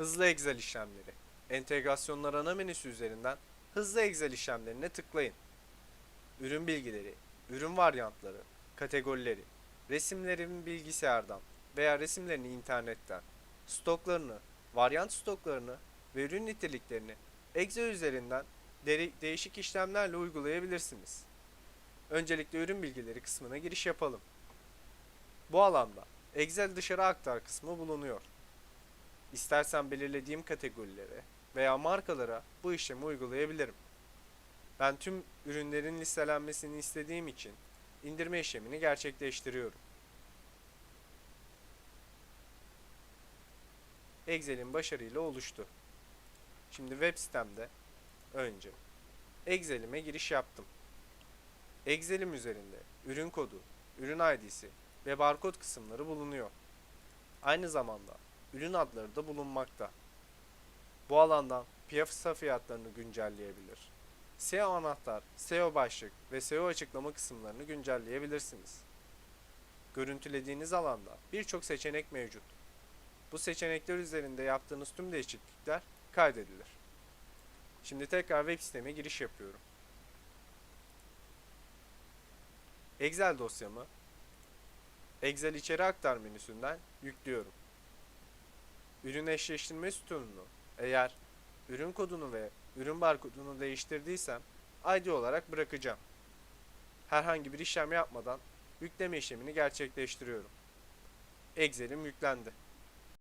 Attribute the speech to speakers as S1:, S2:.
S1: Hızlı Excel işlemleri. Entegrasyonlar ana menüsü üzerinden hızlı Excel işlemlerine tıklayın. Ürün bilgileri, ürün varyantları, kategorileri, resimlerin bilgisayardan veya resimlerini internetten, stoklarını, varyant stoklarını ve ürün niteliklerini Excel üzerinden değişik işlemlerle uygulayabilirsiniz. Öncelikle ürün bilgileri kısmına giriş yapalım. Bu alanda Excel dışarı aktar kısmı bulunuyor. İstersen belirlediğim kategorilere veya markalara bu işlemi uygulayabilirim. Ben tüm ürünlerin listelenmesini istediğim için indirme işlemini gerçekleştiriyorum. Excel'in başarıyla oluştu. Şimdi web sitemde önce Excel'ime giriş yaptım. Excel'im üzerinde ürün kodu, ürün ID'si ve barkod kısımları bulunuyor. Aynı zamanda ürün adları da bulunmakta. Bu alandan piyasa fiyatlarını güncelleyebilir. SEO anahtar, SEO başlık ve SEO açıklama kısımlarını güncelleyebilirsiniz. Görüntülediğiniz alanda birçok seçenek mevcut. Bu seçenekler üzerinde yaptığınız tüm değişiklikler kaydedilir. Şimdi tekrar web siteme giriş yapıyorum. Excel dosyamı Excel içeri aktar menüsünden yüklüyorum. Ürün eşleştirme sütununu eğer ürün kodunu ve ürün barkodunu değiştirdiysem ID olarak bırakacağım. Herhangi bir işlem yapmadan yükleme işlemini gerçekleştiriyorum. Excel'im yüklendi.